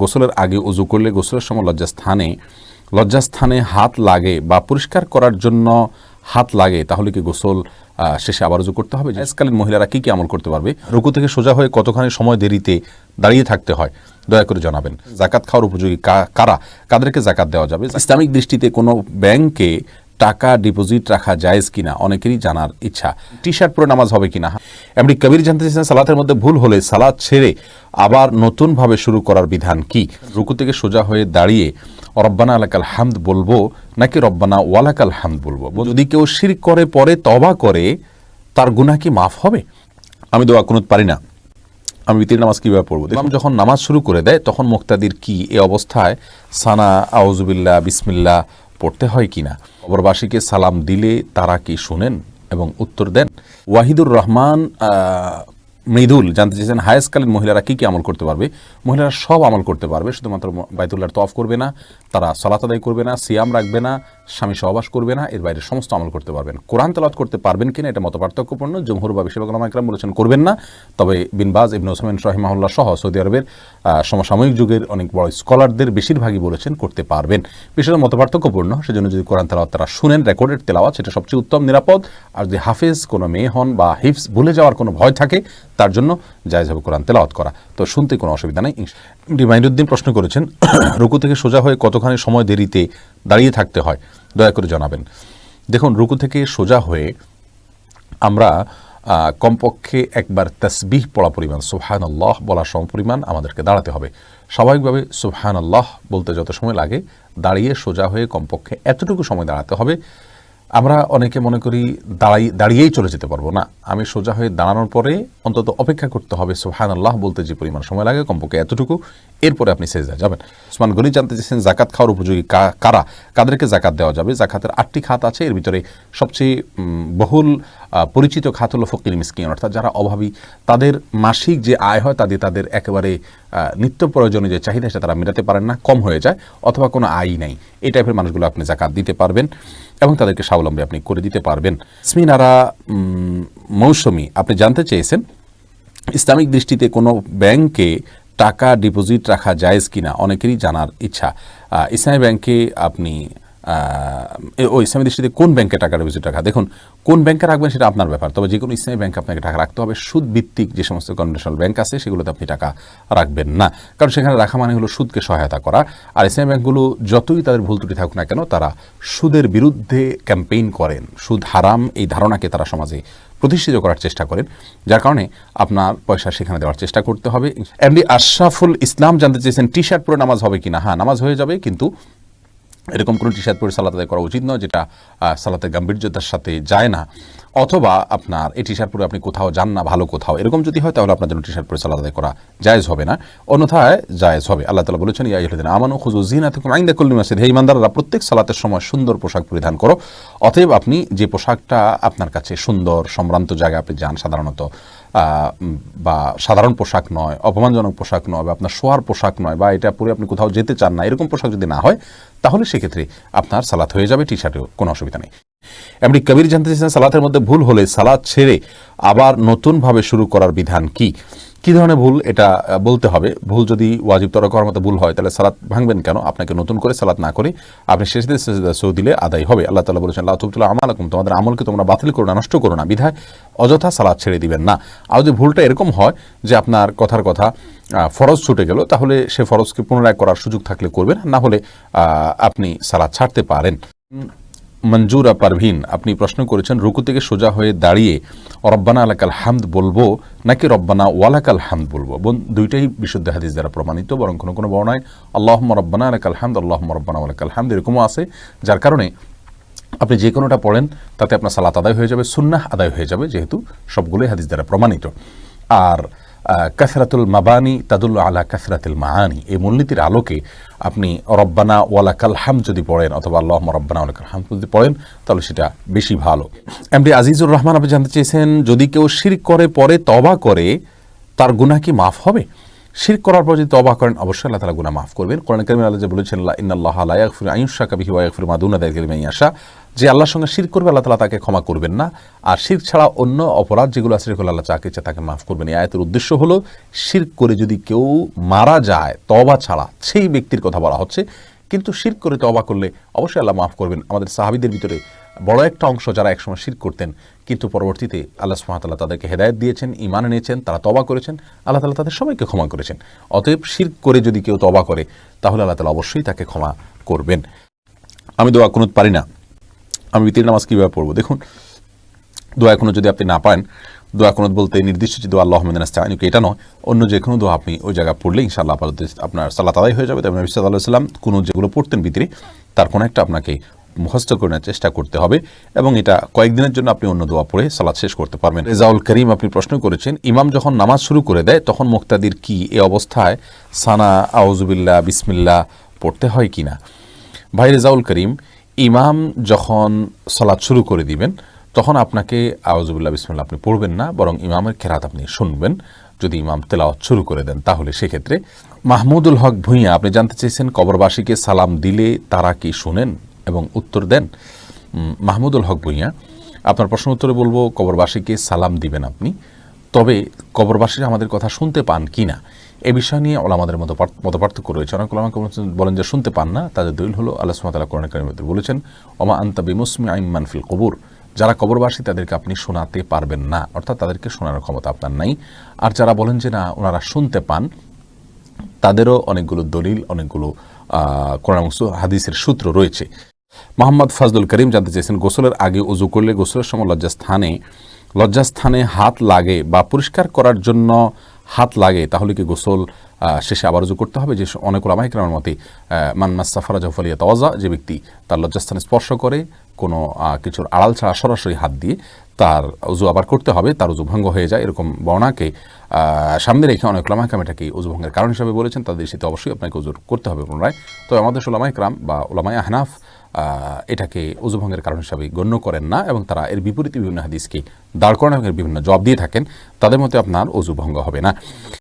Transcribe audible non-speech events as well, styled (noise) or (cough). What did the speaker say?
গোসলের আগে উজু করলে গোসলের সময় লজ্জাস্থানে লজ্জাস্থানে হাত লাগে বা পরিষ্কার করার জন্য হাত লাগে, তাহলে কি গোসল শেষে আবার উজু করতে হবে? আজকালীন মহিলারা কি কি আমল করতে পারবে? রুকু থেকে সোজা হয়ে কতখানি সময় দেরিতে দাঁড়িয়ে থাকতে হয়, দয়া করে জানাবেন। জাকাত খাওয়ার উপযোগী কারা? কাদেরকে জাকাত দেওয়া যাবে? ইসলামিক দৃষ্টিতে কোনো ব্যাংকে টাকা ডিপোজিট রাখা জায়েজ কিনা অনেকেরই জানার ইচ্ছা। টি শার্ট পরে নামাজ হবে কিনা? এমনি কবির জানতে চাইছেন সালাতের মধ্যে ভুল হলে সালাদ ছেড়ে আবার নতুনভাবে শুরু করার বিধান কি? রুকু থেকে সোজা হয়ে দাঁড়িয়ে রব্বানা আলাকাল হামদ বলব নাকি রব্বানা ওয়ালাকাল হামদ বলব? যদি কেউ শির করে পরে তবা করে তার গুনাহ কি মাফ হবে? আমি দোয়া কুনুত পারি না। আমি বিতির নামাজ কীভাবে পড়ব? ইমাম যখন নামাজ শুরু করে দেয় তখন মুক্তাদির কি এ অবস্থায়? সানা আউজুবিল্লাহ বিসমিল্লাহ পড়তে হয় কিনা অপরবাসীকে সালাম দিলে তারা কি শুনেন এবং উত্তর দেন? ওয়াহিদুর রহমান মৃদুল জানতে চেয়েছেন হায়েস্টকালীন মহিলারা কী কী আমল করতে পারবে? মহিলারা সব আমল করতে পারবে, শুধুমাত্র বাইতুল্লাহর তফ করবে না, তারা সলাত আদায় করবে না, সিয়াম রাখবে না স্বামী সহবাস করবে না, এর বাইরে সমস্ত আমল করতে পারবেন। কোরআন তেলাওয়াত করতে পারবেন কিনা এটা মত পার্থক্যপূর্ণ জমহুর বা বিশ্বকালাম একরাম বলেছেন, করবেন না। তবে বিনবাজ ইবন ওসমান রহিমাহুল্লাহ সহ সৌদি আরবের সমসাময়িক যুগের অনেক বড় স্কলারদের বেশিরভাগই বলেছেন, করতে পারবেন। বিষয়টা মত পার্থক্যপূর্ণ সেজন্য যদি কোরআন তেলাওয়াত তারা শুনেন, রেকর্ডেড তেলাওয়াত, সেটা সবচেয়ে উত্তম, নিরাপদ। আর যদি হাফেজ কোনো মেয়ে হন বা হিফস ভুলে যাওয়ার কোনো ভয় থাকে, তার জন্য জায়জ হবে কোরআন তেলাওয়াত করা। তো শুনতে কোনো অসুবিধা নেই। রিমাইন্ডুদ্দিন প্রশ্ন করেছেন, (coughs) রুকু থেকে সোজা হয়ে কতখানি সময় দেরিতে দাঁড়িয়ে থাকতে হয়। দয়া করে জানাবেন। দেখুন, রুকু থেকে সোজা হয়ে আমরা কমপক্ষে একবার তসবিহ পড়া পরিমাণ সুবহান আল্লাহ বলার সম পরিমাণ আমাদেরকে দাঁড়াতে হবে। স্বাভাবিকভাবে সুবহান আল্লাহ বলতে যত সময় লাগে, দাঁড়িয়ে সোজা হয়ে কমপক্ষে এতটুকু সময় দাঁড়াতে হবে আমরা অনেকে মনে করি দাঁড়াই, দাঁড়িয়েই চলে যেতে পারব না। আমি সোজা হয়ে দাঁড়ানোর পরে অন্তত অপেক্ষা করতে হবে সোহান আল্লাহ বলতে যে পরিমাণ সময় লাগে, কমপক্ষে এতটুকু। এরপরে আপনি সেজদা যাবেন। ওসমান গনি জানতে চেয়েছেন জাকাত খাওয়ার উপযোগী কারা? কাদেরকে জাকাত দেওয়া যাবে? জাকাতের আটটি খাত আছে। এর ভিতরে সবচেয়ে বহুল পরিচিত খাত হলো ফকির মিসকিন, অর্থাৎ যারা অভাবী, তাদের মাসিক যে আয় হয় তাদের তাদের একেবারে নিত্য প্রয়োজনীয় যে চাহিদা, সেটা তারা মেটাতে পারেন না, কম হয়ে যায়, অথবা কোনো আয় নাই। এই টাইপের মানুষগুলো আপনি জাকাত দিতে পারবেন এবং তাদেরকে স্বাবলম্বী আপনি করে দিতে পারবেন। স্মিনারা মৌসুমি, আপনি জানতে চেয়েছেন ইসলামিক দৃষ্টিতে কোনো ব্যাংকে টাকা ডিপোজিট রাখা জায়েজ কিনা? অনেকেরই জানার ইচ্ছা। ইসলামী ব্যাংকে আপনি ও ইসলামী দৃষ্টিতে কোন ব্যাংকে টাকা ডিপোজিট রাখা দেখুন, কোন ব্যাংকে রাখবেন সেটা আপনার ব্যাপার। তবে যে কোনো ইসলামী ব্যাংকে আপনাকে টাকা রাখতে হবে। সুদ ভিত্তিক যে সমস্ত কনভেনশনাল ব্যাংক আছে, সেগুলোতে আপনি টাকা রাখবেন না। কারণ সেখানে রাখা মানে হলো সুদকে সহায়তা করা। আর ইসলামী ব্যাংকগুলো যতই তাদের ভুল ত্রুটি থাকুক না কেন, তারা সুদের বিরুদ্ধে ক্যাম্পেইন করেন। সুদ হারাম, এই ধারণাকে তারা সমাজে প্রতিষ্ঠিত করার চেষ্টা করেন। যার কারণে আপনার পয়সা সেখানে দেওয়ার চেষ্টা করতে হবে। এমনি আশরাফুল ইসলাম জানতে চেয়েছেন টি শার্ট পরে নামাজ হবে কিনা? হ্যাঁ নামাজ হয়ে যাবে, কিন্তু এরকম কোনো টি শার্ট পরে সালাত আদায় করা উচিত নয়, যেটা সালাতে গাম্ভীর্যতার সাথে যায় না। অথবা আপনার এই টি শার্ট পরে আপনি কোথাও যান না, ভালো কোথাও, এরকম যদি হয় তাহলে আপনার জন্য টি শার্ট পরে সালাত আদায় করা জায়েজ হবে না। অন্যথায় জায়েজ হবে। আল্লাহ তালা বলেছেন, ইয়া ইহদিন আমানু খুজু জিনা থেকে আইন্দা কল্লি মাসিদ হে ইমানদাররা প্রত্যেক সালাতের সময় সুন্দর পোশাক পরিধান করো। অতএব আপনি যে পোশাকটা আপনার কাছে সুন্দর, সম্ভ্রান্ত জায়গায় আপনি যান সাধারণত বা সাধারণ পোশাক নয়, অপমানজনক পোশাক নয়, বা আপনার শোয়ার পোশাক নয়, বা এটা পরে আপনি কোথাও যেতে চান না, এরকম পোশাক যদি না হয়, তাহলে সেক্ষেত্রে আপনার সালাত হয়ে যাবে টি শার্টেও কোনো অসুবিধা নেই। এমনি কবির জানতে চেয়েছেন সালাতের মধ্যে ভুল হলে সালাত ছেড়ে আবার নতুনভাবে শুরু করার বিধান কি? কি ধরনের ভুল? এটা বলতে হবে। ভুল যদি ওয়াজিব তরক করার মতো ভুল হয়, তাহলে সালাত ভাঙবেন কেন? আপনাকে নতুন করে সালাত না করে আপনি শেষ দিয়ে সৌ দিলে আদায় হবে। আল্লাহ তালা বলেছেন আল্লাহ তুবতুল্লাহ আমালাকুম তোমাদের আমলকে তোমরা বাতিল করো না, নষ্ট করো না। বিধায় অযথা সালাদ ছেড়ে দিবেন না। আর যদি ভুলটা এরকম হয় যে আপনার কথার কথা ফরজ ছুটে গেল, তাহলে সে ফরজকে পুনরায় করার সুযোগ থাকলে করবেন, না হলে আপনি সালাদ ছাড়তে পারেন। মঞ্জুরা পারভিন আপনি প্রশ্ন করেছেন, রুকু থেকে সোজা হয়ে দাঁড়িয়ে রব্বানা আলাকাল হামদ বলব নাকি রব্বানা ওয়ালাকাল হামদ বলব? বোন, দুইটাই বিশুদ্ধ হাদিস দ্বারা প্রমাণিত, বরং কোনো কোনো বর্ণায় আল্লাহ রব্বানা আলাকাল হামদ আল্লাহ রব্বানা ওয়ালাকাল হামদ এরকমও আছে, যার কারণে আপনি যে কোনোটা পড়েন, তাতে আপনার সালাত আদায় হয়ে যাবে, সুন্নাহ আদায় হয়ে যাবে, যেহেতু সবগুলোই হাদিস দ্বারা প্রমাণিত। আর কাসরাতুল মাবানি তাদুল আলা কাসরাতুল মাহানি এই মূলনীতির আলোকে আপনি রব্বানা ওয়ালা কালহাম যদি পড়েন অথবা আল্লাহ রব্বানা ওয়ালাকাল হাম যদি পড়েন, তাহলে সেটা বেশি ভালো। এমডি আজিজুর রহমান আপনি জানতে চেয়েছেন, যদি কেউ শির করে, পরে তবা করে, তার গুনা কি মাফ হবে? শির করার পর যদি তবা করেন, অবশ্যই আল্লাহ তালা গুনাহ মাফ করবেন। কোরআন কারিমে আল্লাহ যে বলেছেন, লা ইন্নাল্লাহ লা ইয়াগফিরু আন ইউশরাকা বিহি ওয়া ইয়াগফিরু মা দুনা যালিকা লিমান যে আল্লাহর সঙ্গে শির করবে, আল্লাহ তালা তাকে ক্ষমা করবেন না। আর শির ছাড়া অন্য অপরাধ যেগুলো আছে, সেগুলো আল্লাহ চাকে ইচ্ছা তাকে মাফ করবেন। এই আয়াতের উদ্দেশ্য হলো শির করে যদি কেউ মারা যায় তবা ছাড়া, সেই ব্যক্তির কথা বলা হচ্ছে। কিন্তু শির করে তবা করলে অবশ্যই আল্লাহ মাফ করবেন। আমাদের সাহাবিদের ভিতরে বড় একটা অংশ যারা একসময় শির করতেন কিন্তু পরবর্তীতে আল্লাহ সুহামতাল্লাহ তাদেরকে হেদায়ত দিয়েছেন ইমান এনেছেন, তারা তবা করেছেন, আল্লাহ তালা তাদের সবাইকে ক্ষমা করেছেন। অতএব শির করে যদি কেউ তবা করে, তাহলে আল্লাহ তালা অবশ্যই তাকে ক্ষমা করবেন। আমি দোয়া কোনো পারি না। আমি বিতির নামাজ কীভাবে পড়ব? দেখুন, দোয়া কোনো যদি আপনি না পান দোয়া কোনো বলতে নির্দিষ্ট যে দোয়া আল্লাহ আহমেদানিকে এটা নয়। অন্য যে কোনো দোয়া আপনি ওই জায়গায় পড়লে ইনশাআল্লাহ আপাতত আপনার সাল্লাহ তাদাই হয়ে যাবে। তবে নবী সাল্লাহ সাল্লাম কোনো যেগুলো পড়তেন ভিতরে তার কোনো একটা আপনাকে মুখস্থ করে নেওয়ার চেষ্টা করতে হবে এবং এটা কয়েকদিনের জন্য আপনি অন্য দোয়া পড়ে সালাদ শেষ করতে পারবেন। রেজাউল করিম আপনি প্রশ্ন করেছেন, ইমাম যখন নামাজ শুরু করে দেয় তখন মুক্তাদির কি এ অবস্থায় সানা আউজুবিল্লা বিসমিল্লা পড়তে হয় কি না ভাই রেজাউল করিম, ইমাম যখন সালাদ শুরু করে দিবেন তখন আপনাকে আউজুবিল্লাহ বিসমিল্লা আপনি পড়বেন না, বরং ইমামের খেরাত আপনি শুনবেন। যদি ইমাম তেলাওয়াত শুরু করে দেন তাহলে সেক্ষেত্রে মাহমুদুল হক ভূঁইয়া, আপনি জানতে চেয়েছেন কবরবাসীকে সালাম দিলে তারা কি শুনেন? এবং উত্তর দেন মাহমুদুল হক ভূঁইয়া। আপনার প্রশ্ন উত্তরে বলব, কবরবাসীকে সালাম দিবেন আপনি। তবে কবরবাসীরা আমাদের কথা শুনতে পান কি না, এ বিষয় নিয়ে ওলামাদের মতো মত পার্থক্য রয়েছে। অনেক ওলামা বলেন যে শুনতে পান না, তাদের দলিল হলো, আল্লাহ সুমাতাল্লাহ কোরআন কারিমের বলেছেন, ওমা আন্তা বিমুসমি আইমান ফিল কবুর। যারা কবরবাসী, তাদেরকে আপনি শোনাতে পারবেন না, অর্থাৎ তাদেরকে শোনানোর ক্ষমতা আপনার নাই। আর যারা বলেন যে না, ওনারা শুনতে পান, তাদেরও অনেকগুলো দলিল, অনেকগুলো কোরআন হাদিসের সূত্র রয়েছে। মোহাম্মদ ফাজলুল করিম জানতে চেয়েছেন, গোসলের আগে উজু করলে গোসলের সময় লজ্জাস্থানে লজ্জাস্থানে হাত লাগে বা পরিষ্কার করার জন্য হাত লাগে, তাহলে কি গোসল শেষে আবার উজু করতে হবে? যে অনেক ওলামাহিকরামের মতে মান্না সাফারা জফলিয়া তওয়াজা যে ব্যক্তি তার লজ্জাস্থানে স্পর্শ করে, কোনো কিছুর আড়াল ছাড়া সরাসরি হাত দিয়ে তার উজু আবার করতে হবে, তার উজু ভঙ্গ হয়ে যায়, এরকম বর্ণাকে সামনে রেখে অনেক ওলামাইকাম এটাকে উজু ভঙ্গের কারণ হিসাবে বলেছেন, তাদের সেটা অবশ্যই আপনাকে উজুর করতে হবে পুনরায়। তবে আমাদের ওলামায় ক্রাম বা ওলামাই আহনাফ এটাকে উজু ভঙ্গের কারণ হিসাবে গণ্য করেন না এবং তারা এর বিপরীতে বিভিন্ন হাদিসকে দাঁড় করেন এবং বিভিন্ন জব দিয়ে থাকেন, তাদের মতে আপনার উজু ভঙ্গ হবে না।